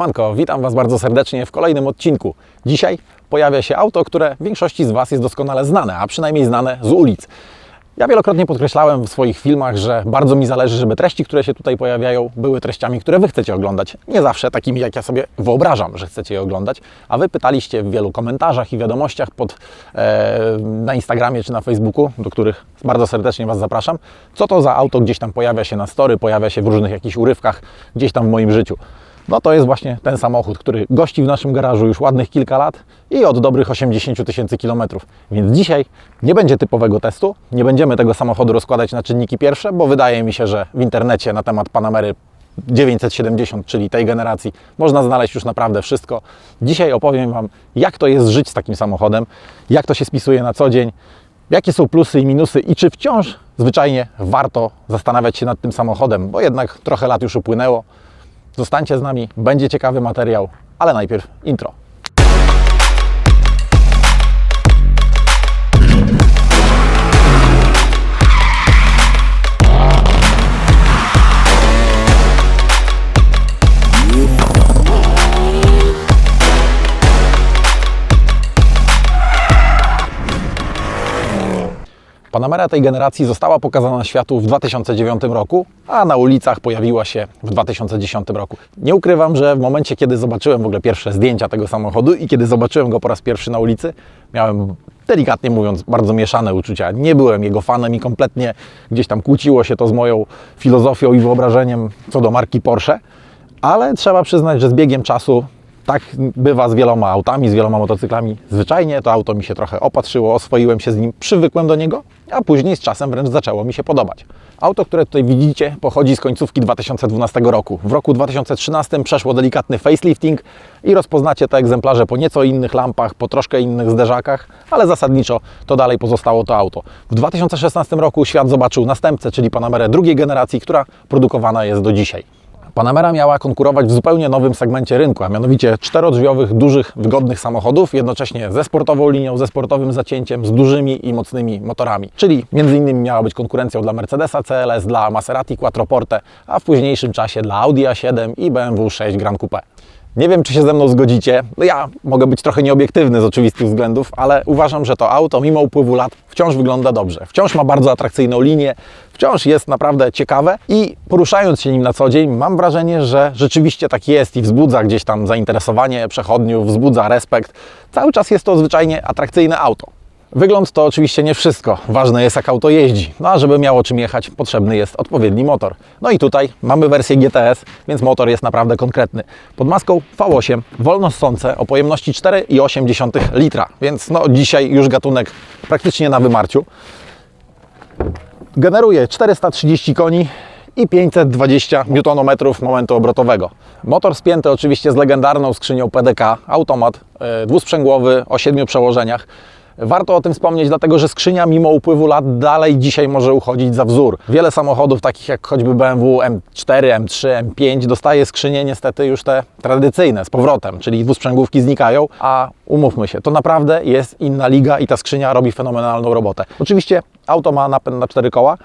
Siemanko, witam Was bardzo serdecznie w kolejnym odcinku. Dzisiaj pojawia się auto, które większości z Was jest doskonale znane, a przynajmniej znane z ulic. Ja wielokrotnie podkreślałem w swoich filmach, że bardzo mi zależy, żeby treści, które się tutaj pojawiają, były treściami, które Wy chcecie oglądać. Nie zawsze takimi, jak ja sobie wyobrażam, że chcecie je oglądać, a Wy pytaliście w wielu komentarzach i wiadomościach pod, e, na Instagramie czy na Facebooku, do których bardzo serdecznie Was zapraszam, co to za auto gdzieś tam pojawia się na story, pojawia się w różnych jakichś urywkach gdzieś tam w moim życiu. No to jest właśnie ten samochód, który gości w naszym garażu już ładnych kilka lat i od dobrych 80 000 tysięcy kilometrów. Więc dzisiaj nie będzie typowego testu, nie będziemy tego samochodu rozkładać na czynniki pierwsze, bo wydaje mi się, że w internecie na temat Panamery 970, czyli tej generacji, można znaleźć już naprawdę wszystko. Dzisiaj opowiem Wam, jak to jest żyć z takim samochodem, jak to się spisuje na co dzień, jakie są plusy i minusy i czy wciąż zwyczajnie warto zastanawiać się nad tym samochodem, bo jednak trochę lat już upłynęło. Zostańcie z nami, będzie ciekawy materiał, ale najpierw intro. Panamera tej generacji została pokazana światu w 2009 roku, a na ulicach pojawiła się w 2010 roku. Nie ukrywam, że w momencie, kiedy zobaczyłem w ogóle pierwsze zdjęcia tego samochodu i kiedy zobaczyłem go po raz pierwszy na ulicy, miałem delikatnie mówiąc bardzo mieszane uczucia. Nie byłem jego fanem i kompletnie gdzieś tam kłóciło się to z moją filozofią i wyobrażeniem co do marki Porsche, ale trzeba przyznać, że z biegiem czasu tak bywa z wieloma autami, z wieloma motocyklami. Zwyczajnie to auto mi się trochę opatrzyło, oswoiłem się z nim, przywykłem do niego, a później z czasem wręcz zaczęło mi się podobać. Auto, które tutaj widzicie, pochodzi z końcówki 2012 roku. W roku 2013 przeszło delikatny facelifting i rozpoznacie te egzemplarze po nieco innych lampach, po troszkę innych zderzakach, ale zasadniczo to dalej pozostało to auto. W 2016 roku świat zobaczył następcę, czyli Panamerę drugiej generacji, która produkowana jest do dzisiaj. Panamera miała konkurować w zupełnie nowym segmencie rynku, a mianowicie czterodrzwiowych, dużych, wygodnych samochodów, jednocześnie ze sportową linią, ze sportowym zacięciem, z dużymi i mocnymi motorami. Czyli między innymi miała być konkurencją dla Mercedesa CLS, dla Maserati Quattroporte, a w późniejszym czasie dla Audi A7 i BMW 6 Grand Coupe. Nie wiem, czy się ze mną zgodzicie. No ja mogę być trochę nieobiektywny z oczywistych względów, ale uważam, że to auto, mimo upływu lat, wciąż wygląda dobrze. Wciąż ma bardzo atrakcyjną linię, wciąż jest naprawdę ciekawe i poruszając się nim na co dzień, mam wrażenie, że rzeczywiście tak jest i wzbudza gdzieś tam zainteresowanie przechodniów, wzbudza respekt. Cały czas jest to zwyczajnie atrakcyjne auto. Wygląd to oczywiście nie wszystko. Ważne jest, jak auto jeździ. No a żeby miało czym jechać, potrzebny jest odpowiedni motor. No i tutaj mamy wersję GTS, więc motor jest naprawdę konkretny. Pod maską V8, wolno ssące o pojemności 4,8 litra, więc no dzisiaj już gatunek praktycznie na wymarciu. Generuje 430 koni i 520 Nm momentu obrotowego. Motor spięty oczywiście z legendarną skrzynią PDK, automat e, dwusprzęgłowy o siedmiu przełożeniach. Warto o tym wspomnieć, dlatego że skrzynia mimo upływu lat dalej dzisiaj może uchodzić za wzór. Wiele samochodów, takich jak choćby BMW M4, M3, M5, dostaje skrzynie niestety już te tradycyjne z powrotem, czyli dwusprzęgłówki znikają, a umówmy się, to naprawdę jest inna liga i ta skrzynia robi fenomenalną robotę. Oczywiście auto ma napęd na cztery koła,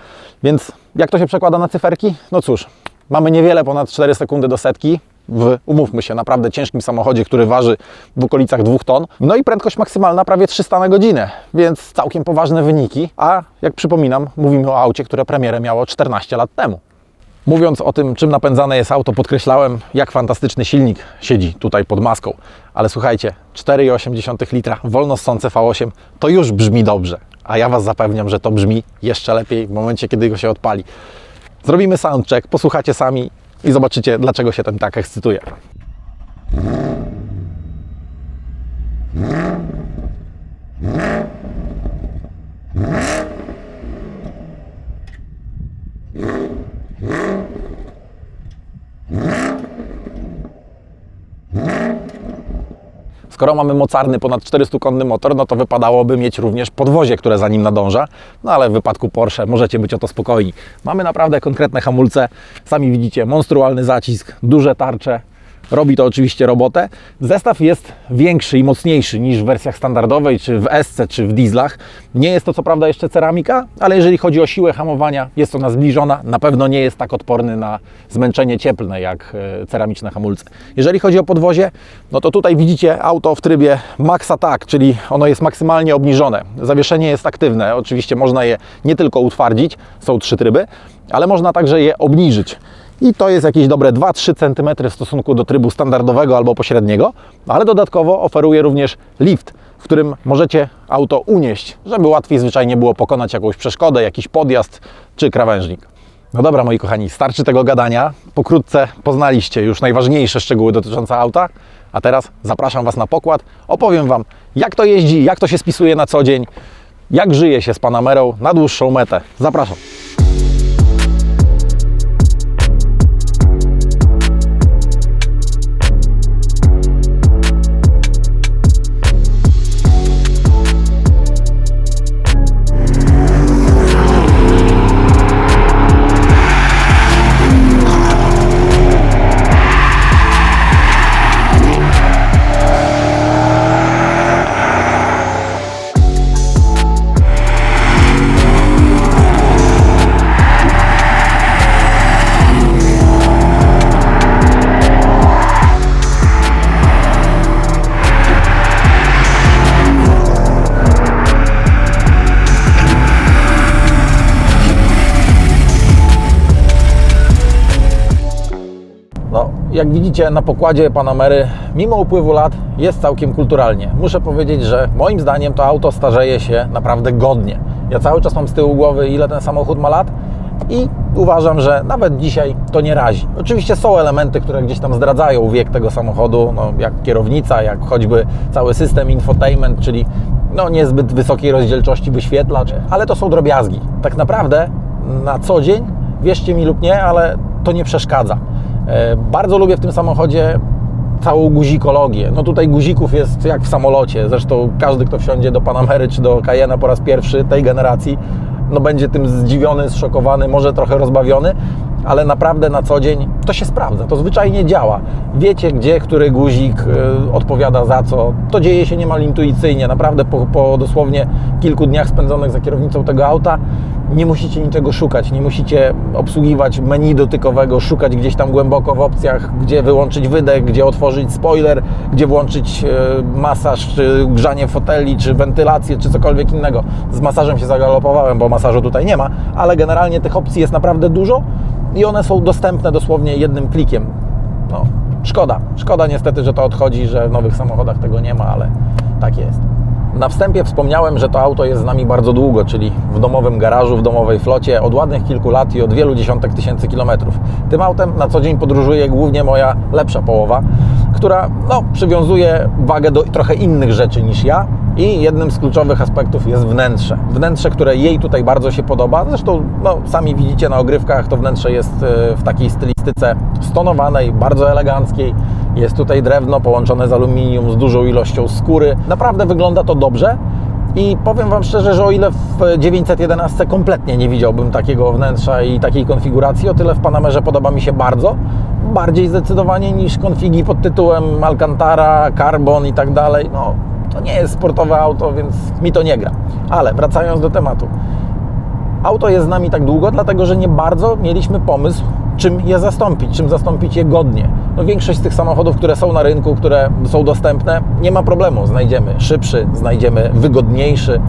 więc jak to się przekłada na cyferki? No cóż, mamy niewiele ponad 4 sekundy do setki, w, umówmy się, naprawdę ciężkim samochodzie, który waży w okolicach 2 ton. No i prędkość maksymalna prawie 300 na godzinę, więc całkiem poważne wyniki. A jak przypominam, mówimy o aucie, które premierę miało 14 lat temu. Mówiąc o tym, czym napędzane jest auto, podkreślałem, jak fantastyczny silnik siedzi tutaj pod maską. Ale słuchajcie, 4,8 litra wolno ssące V8 to już brzmi dobrze. A ja Was zapewniam, że to brzmi jeszcze lepiej w momencie, kiedy go się odpali. Zrobimy soundcheck, posłuchacie sami i zobaczycie, dlaczego się ten tak ekscytuje. Skoro mamy mocarny ponad 400-konny motor, no to wypadałoby mieć również podwozie, które za nim nadąża. No ale w wypadku Porsche możecie być o to spokojni. Mamy naprawdę konkretne hamulce. Sami widzicie, monstrualny zacisk, duże tarcze, robi to oczywiście robotę. Zestaw jest większy i mocniejszy niż w wersjach standardowej, czy w SC, czy w dieslach. Nie jest to co prawda jeszcze ceramika, ale jeżeli chodzi o siłę hamowania, jest ona zbliżona. Na pewno nie jest tak odporny na zmęczenie cieplne jak e, ceramiczne hamulce. Jeżeli chodzi o podwozie, no to tutaj widzicie auto w trybie Max Attack, czyli ono jest maksymalnie obniżone. Zawieszenie jest aktywne. Oczywiście można je nie tylko utwardzić, są trzy tryby, ale można także je obniżyć. I to jest jakieś dobre 2-3 cm w stosunku do trybu standardowego albo pośredniego, ale dodatkowo oferuje również lift, w którym możecie auto unieść, żeby łatwiej zwyczajnie było pokonać jakąś przeszkodę, jakiś podjazd czy krawężnik. No dobra, moi kochani, starczy tego gadania. Pokrótce poznaliście już najważniejsze szczegóły dotyczące auta, a teraz zapraszam Was na pokład. Opowiem Wam, jak to jeździ, jak to się spisuje na co dzień, jak żyje się z Panamerą na dłuższą metę. Zapraszam. Jak widzicie na pokładzie Panamery, mimo upływu lat jest całkiem kulturalnie. Muszę powiedzieć, że moim zdaniem to auto starzeje się naprawdę godnie. Ja cały czas mam z tyłu głowy, ile ten samochód ma lat i uważam, że nawet dzisiaj to nie razi. Oczywiście są elementy, które gdzieś tam zdradzają wiek tego samochodu, no, jak kierownica, jak choćby cały system infotainment, czyli no, niezbyt wysokiej rozdzielczości wyświetlacz, ale to są drobiazgi. Tak naprawdę na co dzień, wierzcie mi lub nie, ale to nie przeszkadza. E, Bardzo lubię w tym samochodzie całą guzikologię. No tutaj guzików jest jak w samolocie. Zresztą każdy, kto wsiądzie do Panamery czy do Cayena po raz pierwszy tej generacji, no będzie tym zdziwiony, zszokowany, może trochę rozbawiony, ale naprawdę na co dzień to się sprawdza, to zwyczajnie działa. Wiecie, gdzie który guzik y, odpowiada za co. To dzieje się niemal intuicyjnie. Naprawdę po, po dosłownie kilku dniach spędzonych za kierownicą tego auta nie musicie niczego szukać, nie musicie obsługiwać menu dotykowego, szukać gdzieś tam głęboko w opcjach, gdzie wyłączyć wydech, gdzie otworzyć spoiler, gdzie włączyć y, masaż, czy grzanie foteli, czy wentylację, czy cokolwiek innego. Z masażem się zagalopowałem, bo masażu tutaj nie ma, ale generalnie tych opcji jest naprawdę dużo i one są dostępne dosłownie jednym klikiem. No, szkoda. Szkoda niestety, że to odchodzi, że w nowych samochodach tego nie ma, ale tak jest. Na wstępie wspomniałem, że to auto jest z nami bardzo długo, czyli w domowym garażu, w domowej flocie od ładnych kilku lat i od wielu dziesiątek tysięcy kilometrów. Tym autem na co dzień podróżuje głównie moja lepsza połowa, która no, przywiązuje wagę do trochę innych rzeczy niż ja i jednym z kluczowych aspektów jest wnętrze. Wnętrze, które jej tutaj bardzo się podoba. Zresztą no, sami widzicie na ogrywkach, to wnętrze jest e, w takiej stylistyce stonowanej, bardzo eleganckiej. Jest tutaj drewno połączone z aluminium, z dużą ilością skóry. Naprawdę wygląda to dobrze. I powiem Wam szczerze, że o ile w 911 kompletnie nie widziałbym takiego wnętrza i takiej konfiguracji, o tyle w Panamerze podoba mi się bardzo. Bardziej zdecydowanie niż konfigi pod tytułem Alcantara, Carbon i tak dalej. No, to nie jest sportowe auto, więc mi to nie gra. Ale wracając do tematu. Auto jest z nami tak długo, dlatego że nie bardzo mieliśmy pomysł, czym je zastąpić, czym zastąpić je godnie. No większość z tych samochodów, które są na rynku, które są dostępne, nie ma problemu. Znajdziemy szybszy, znajdziemy wygodniejszy.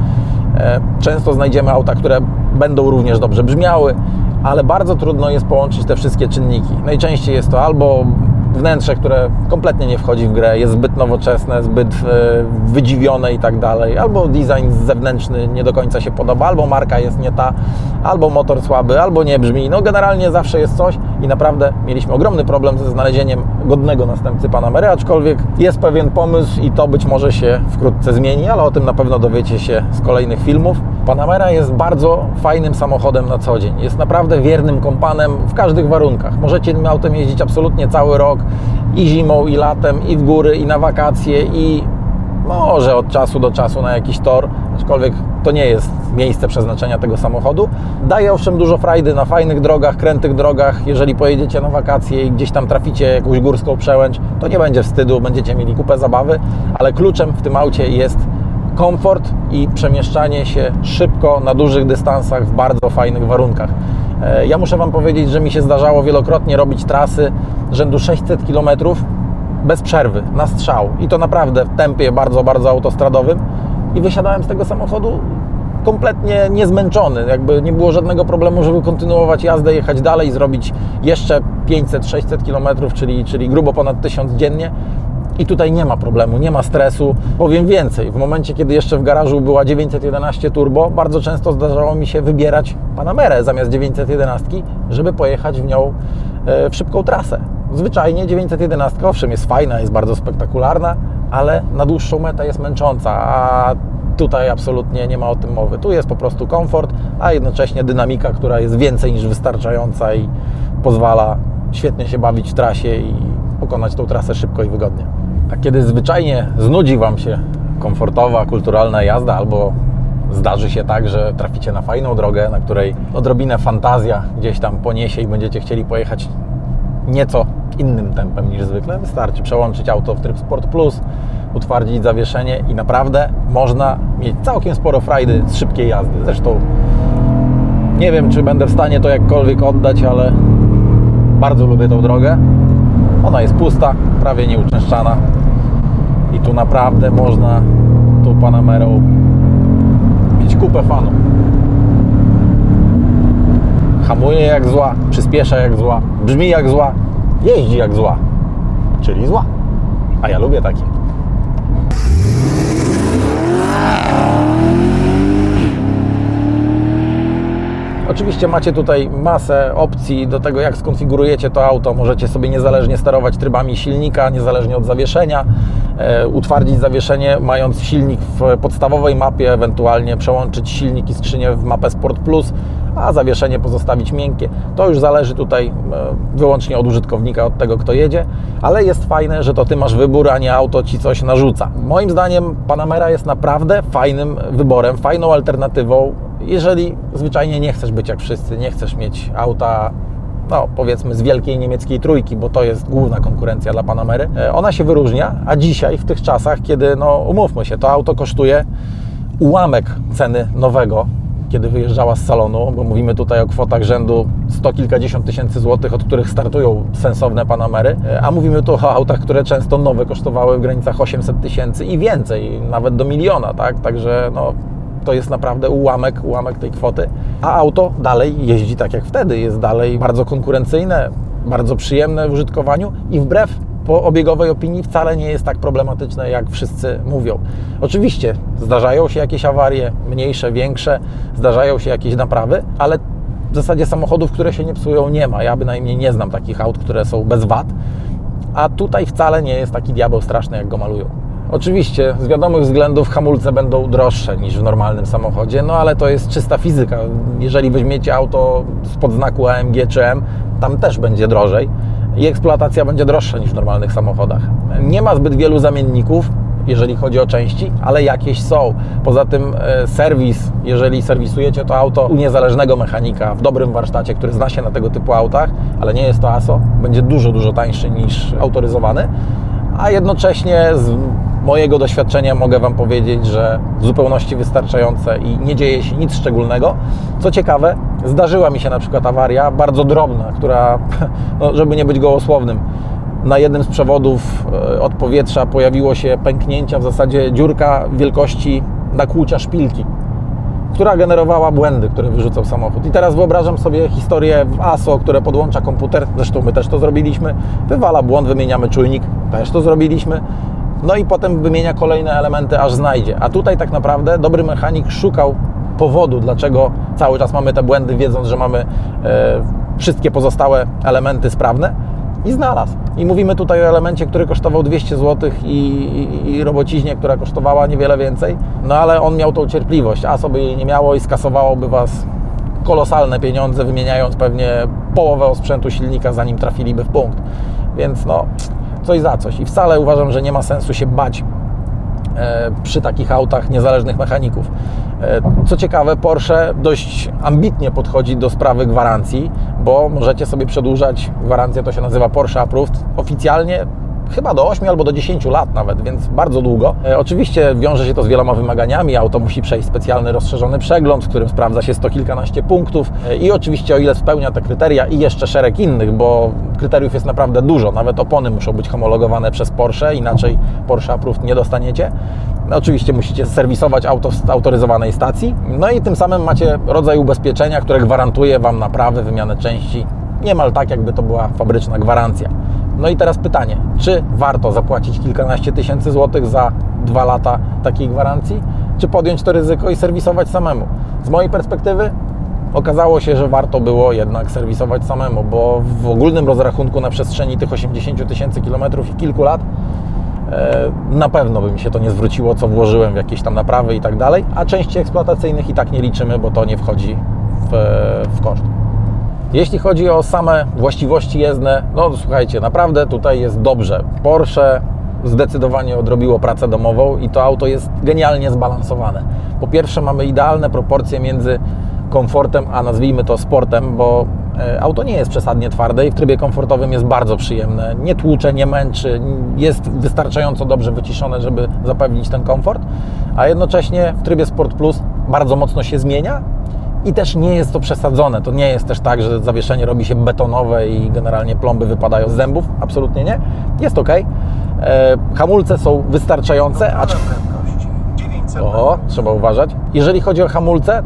E, Często znajdziemy auta, które będą również dobrze brzmiały, ale bardzo trudno jest połączyć te wszystkie czynniki. Najczęściej jest to albo wnętrze, które kompletnie nie wchodzi w grę, jest zbyt nowoczesne, zbyt e, wydziwione i tak dalej, albo design zewnętrzny nie do końca się podoba, albo marka jest nie ta, albo motor słaby, albo nie brzmi. No generalnie zawsze jest coś i naprawdę mieliśmy ogromny problem ze znalezieniem godnego następcy Panamery, aczkolwiek jest pewien pomysł i to być może się wkrótce zmieni, ale o tym na pewno dowiecie się z kolejnych filmów. Panamera jest bardzo fajnym samochodem na co dzień. Jest naprawdę wiernym kompanem w każdych warunkach. Możecie tym autem jeździć absolutnie cały rok i zimą, i latem, i w góry, i na wakacje, i może od czasu do czasu na jakiś tor, aczkolwiek to nie jest miejsce przeznaczenia tego samochodu. Daje owszem dużo frajdy na fajnych drogach, krętych drogach. Jeżeli pojedziecie na wakacje i gdzieś tam traficie jakąś górską przełęcz, to nie będzie wstydu, będziecie mieli kupę zabawy, ale kluczem w tym aucie jest komfort i przemieszczanie się szybko na dużych dystansach w bardzo fajnych warunkach. E, Ja muszę Wam powiedzieć, że mi się zdarzało wielokrotnie robić trasy rzędu 600 km bez przerwy, na strzał i to naprawdę w tempie bardzo, bardzo autostradowym i wysiadałem z tego samochodu kompletnie niezmęczony, jakby nie było żadnego problemu, żeby kontynuować jazdę, jechać dalej, zrobić jeszcze 500-600 km, czyli, czyli grubo ponad 1000 dziennie. I tutaj nie ma problemu, nie ma stresu. Powiem więcej, w momencie, kiedy jeszcze w garażu była 911 Turbo, bardzo często zdarzało mi się wybierać Panamerę zamiast 911, żeby pojechać w nią e, w szybką trasę. Zwyczajnie 911, owszem, jest fajna, jest bardzo spektakularna, ale na dłuższą metę jest męcząca, a tutaj absolutnie nie ma o tym mowy. Tu jest po prostu komfort, a jednocześnie dynamika, która jest więcej niż wystarczająca i pozwala świetnie się bawić w trasie i pokonać tą trasę szybko i wygodnie. A kiedy zwyczajnie znudzi Wam się komfortowa, kulturalna jazda, albo zdarzy się tak, że traficie na fajną drogę, na której odrobinę fantazja gdzieś tam poniesie i będziecie chcieli pojechać nieco innym tempem niż zwykle, wystarczy przełączyć auto w tryb Sport Plus, utwardzić zawieszenie i naprawdę można mieć całkiem sporo frajdy z szybkiej jazdy. Zresztą nie wiem, czy będę w stanie to jakkolwiek oddać, ale bardzo lubię tą drogę. Ona jest pusta, prawie nieuczęszczana i tu naprawdę można tą Panamerą mieć kupę fanów. Hamuje jak zła, przyspiesza jak zła, brzmi jak zła, jeździ jak zła, czyli zła. A ja lubię takie. Oczywiście macie tutaj masę opcji do tego, jak skonfigurujecie to auto. Możecie sobie niezależnie sterować trybami silnika, niezależnie od zawieszenia, e, utwardzić zawieszenie, mając silnik w podstawowej mapie, ewentualnie przełączyć silnik i skrzynię w mapę Sport Plus, a zawieszenie pozostawić miękkie. To już zależy tutaj e, wyłącznie od użytkownika, od tego, kto jedzie, ale jest fajne, że to Ty masz wybór, a nie auto Ci coś narzuca. Moim zdaniem Panamera jest naprawdę fajnym wyborem, fajną alternatywą, jeżeli zwyczajnie nie chcesz być jak wszyscy, nie chcesz mieć auta no powiedzmy z wielkiej niemieckiej trójki, bo to jest główna konkurencja dla Panamery. E, Ona się wyróżnia, a dzisiaj w tych czasach, kiedy no umówmy się, to auto kosztuje ułamek ceny nowego, kiedy wyjeżdżała z salonu, bo mówimy tutaj o kwotach rzędu sto kilkadziesiąt tysięcy złotych, od których startują sensowne Panamery, E, a mówimy tu o autach, które często nowe kosztowały w granicach 800 tysięcy i więcej, nawet do miliona, tak? Także no to jest naprawdę ułamek, ułamek tej kwoty, a auto dalej jeździ tak jak wtedy, jest dalej bardzo konkurencyjne, bardzo przyjemne w użytkowaniu i wbrew po obiegowej opinii wcale nie jest tak problematyczne, jak wszyscy mówią. Oczywiście zdarzają się jakieś awarie, mniejsze, większe, zdarzają się jakieś naprawy, ale w zasadzie samochodów, które się nie psują, nie ma. Ja bynajmniej nie znam takich aut, które są bez wad, a tutaj wcale nie jest taki diabeł straszny, jak go malują. Oczywiście z wiadomych względów hamulce będą droższe niż w normalnym samochodzie, no ale to jest czysta fizyka. Jeżeli weźmiecie auto spod znaku AMG czy M, tam też będzie drożej i eksploatacja będzie droższa niż w normalnych samochodach. Nie ma zbyt wielu zamienników, jeżeli chodzi o części, ale jakieś są. Poza tym e, serwis, jeżeli serwisujecie to auto u niezależnego mechanika w dobrym warsztacie, który zna się na tego typu autach, ale nie jest to ASO, będzie dużo, dużo tańszy niż autoryzowany, a jednocześnie z mojego doświadczenia mogę Wam powiedzieć, że w zupełności wystarczające i nie dzieje się nic szczególnego. Co ciekawe, zdarzyła mi się na przykład awaria bardzo drobna, która, no, żeby nie być gołosłownym, na jednym z przewodów e, od powietrza pojawiło się pęknięcia, w zasadzie dziurka wielkości nakłucia szpilki, która generowała błędy, które wyrzucał samochód. I teraz wyobrażam sobie historię w ASO, które podłącza komputer, zresztą my też to zrobiliśmy, wywala błąd, wymieniamy czujnik, też to zrobiliśmy. No i potem wymienia kolejne elementy, aż znajdzie. A tutaj tak naprawdę dobry mechanik szukał powodu, dlaczego cały czas mamy te błędy, wiedząc, że mamy e, wszystkie pozostałe elementy sprawne i znalazł. I mówimy tutaj o elemencie, który kosztował 200 zł i, i, i robociźnie, która kosztowała niewiele więcej. No ale on miał tą cierpliwość, a sobie jej nie miało i skasowałoby Was kolosalne pieniądze, wymieniając pewnie połowę osprzętu silnika, zanim trafiliby w punkt. Więc no, coś za coś. I wcale uważam, że nie ma sensu się bać e, przy takich autach niezależnych mechaników. E, Co ciekawe, Porsche dość ambitnie podchodzi do sprawy gwarancji, bo możecie sobie przedłużać gwarancję, to się nazywa Porsche Approved. Oficjalnie chyba do 8 albo do 10 lat nawet, więc bardzo długo. E, oczywiście wiąże się to z wieloma wymaganiami. Auto musi przejść specjalny rozszerzony przegląd, w którym sprawdza się sto kilkanaście punktów e, i oczywiście o ile spełnia te kryteria i jeszcze szereg innych, bo kryteriów jest naprawdę dużo. Nawet opony muszą być homologowane przez Porsche, inaczej Porsche Approved nie dostaniecie. Oczywiście musicie serwisować auto w autoryzowanej stacji. No i tym samym macie rodzaj ubezpieczenia, które gwarantuje Wam naprawy, wymianę części. Niemal tak, jakby to była fabryczna gwarancja. No i teraz pytanie, czy warto zapłacić kilkanaście tysięcy złotych za dwa lata takiej gwarancji, czy podjąć to ryzyko i serwisować samemu? Z mojej perspektywy okazało się, że warto było jednak serwisować samemu, bo w ogólnym rozrachunku na przestrzeni tych 80 tysięcy kilometrów i kilku lat e, na pewno by mi się to nie zwróciło, co włożyłem w jakieś tam naprawy i tak dalej, a części eksploatacyjnych i tak nie liczymy, bo to nie wchodzi w, w koszt. Jeśli chodzi o same właściwości jezdne, no słuchajcie, naprawdę tutaj jest dobrze. Porsche zdecydowanie odrobiło pracę domową i to auto jest genialnie zbalansowane. Po pierwsze mamy idealne proporcje między komfortem, a nazwijmy to sportem, bo e, auto nie jest przesadnie twarde i w trybie komfortowym jest bardzo przyjemne. Nie tłucze, nie męczy, jest wystarczająco dobrze wyciszone, żeby zapewnić ten komfort, a jednocześnie w trybie Sport Plus bardzo mocno się zmienia i też nie jest to przesadzone. To nie jest też tak, że zawieszenie robi się betonowe i generalnie plomby wypadają z zębów. Absolutnie nie. Jest ok. E, hamulce są wystarczające, prędkości 900 O, trzeba uważać. Jeżeli chodzi o hamulce,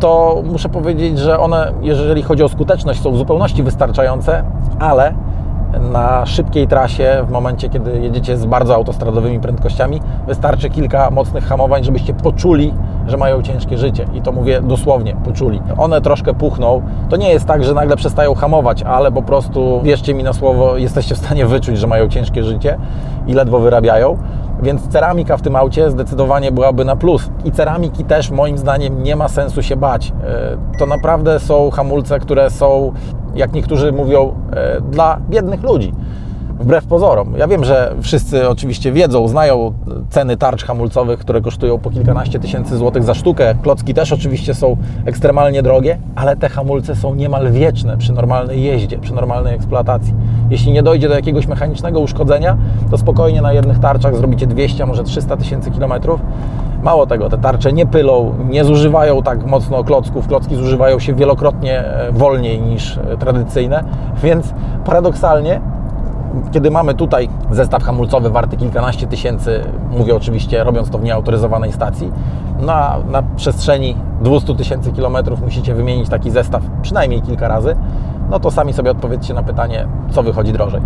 to muszę powiedzieć, że one, jeżeli chodzi o skuteczność, są w zupełności wystarczające, ale na szybkiej trasie, w momencie kiedy jedziecie z bardzo autostradowymi prędkościami, wystarczy kilka mocnych hamowań, żebyście poczuli, że mają ciężkie życie. I to mówię dosłownie, poczuli. One troszkę puchną. To nie jest tak, że nagle przestają hamować, ale po prostu, wierzcie mi na słowo, jesteście w stanie wyczuć, że mają ciężkie życie i ledwo wyrabiają. Więc ceramika w tym aucie zdecydowanie byłaby na plus. I ceramiki też moim zdaniem nie ma sensu się bać. E, To naprawdę są hamulce, które są, jak niektórzy mówią, e, dla biednych ludzi. Wbrew pozorom. Ja wiem, że wszyscy oczywiście wiedzą, znają ceny tarcz hamulcowych, które kosztują po kilkanaście tysięcy złotych za sztukę. Klocki też oczywiście są ekstremalnie drogie, ale te hamulce są niemal wieczne przy normalnej jeździe, przy normalnej eksploatacji. Jeśli nie dojdzie do jakiegoś mechanicznego uszkodzenia, to spokojnie na jednych tarczach zrobicie 200, a może 300 tysięcy kilometrów. Mało tego, te tarcze nie pylą, nie zużywają tak mocno klocków. Klocki zużywają się wielokrotnie e, wolniej niż e, tradycyjne, więc paradoksalnie kiedy mamy tutaj zestaw hamulcowy warty kilkanaście tysięcy, mówię oczywiście robiąc to w nieautoryzowanej stacji, na, na przestrzeni 200 tysięcy kilometrów musicie wymienić taki zestaw przynajmniej kilka razy, no to sami sobie odpowiedzcie na pytanie, co wychodzi drożej.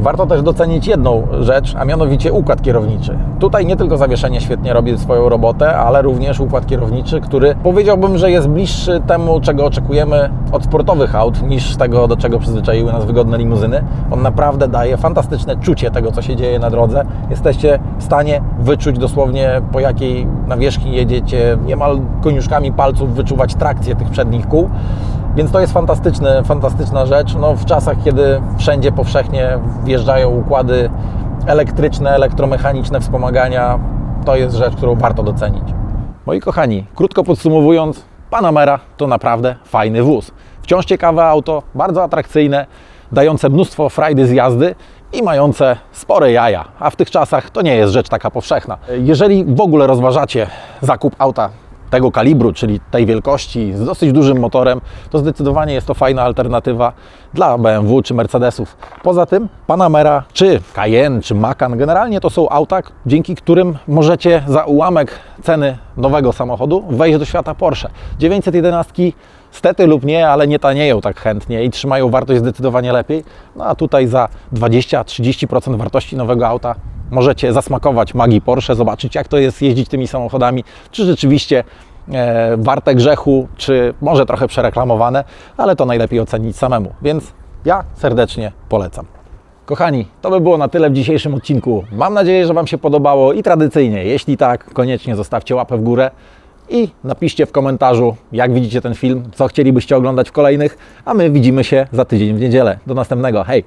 Warto też docenić jedną rzecz, a mianowicie układ kierowniczy. Tutaj nie tylko zawieszenie świetnie robi swoją robotę, ale również układ kierowniczy, który powiedziałbym, że jest bliższy temu, czego oczekujemy od sportowych aut, niż tego, do czego przyzwyczaiły nas wygodne limuzyny. On naprawdę daje fantastyczne czucie tego, co się dzieje na drodze. Jesteście w stanie wyczuć dosłownie, po jakiej nawierzchni jedziecie, niemal koniuszkami palców wyczuwać trakcję tych przednich kół. Więc to jest fantastyczne, fantastyczna rzecz. No, w czasach, kiedy wszędzie powszechnie wjeżdżają układy elektryczne, elektromechaniczne wspomagania, to jest rzecz, którą warto docenić. Moi kochani, krótko podsumowując, Panamera to naprawdę fajny wóz. Wciąż ciekawe auto, bardzo atrakcyjne, dające mnóstwo frajdy z jazdy i mające spore jaja, a w tych czasach to nie jest rzecz taka powszechna. Jeżeli w ogóle rozważacie zakup auta tego kalibru, czyli tej wielkości, z dosyć dużym motorem, to zdecydowanie jest to fajna alternatywa dla BMW czy Mercedesów. Poza tym Panamera, czy Cayenne, czy Macan, generalnie to są auta, dzięki którym możecie za ułamek ceny nowego samochodu wejść do świata Porsche. 911 Stety lub nie, ale nie tanieją tak chętnie i trzymają wartość zdecydowanie lepiej. No a tutaj za 20-30% wartości nowego auta możecie zasmakować magii Porsche, zobaczyć jak to jest jeździć tymi samochodami, czy rzeczywiście e, warte grzechu, czy może trochę przereklamowane, ale to najlepiej ocenić samemu. Więc ja serdecznie polecam. Kochani, to by było na tyle w dzisiejszym odcinku. Mam nadzieję, że Wam się podobało i tradycyjnie, jeśli tak, koniecznie zostawcie łapę w górę i napiszcie w komentarzu, jak widzicie ten film, co chcielibyście oglądać w kolejnych, a my widzimy się za tydzień w niedzielę. Do następnego, hej!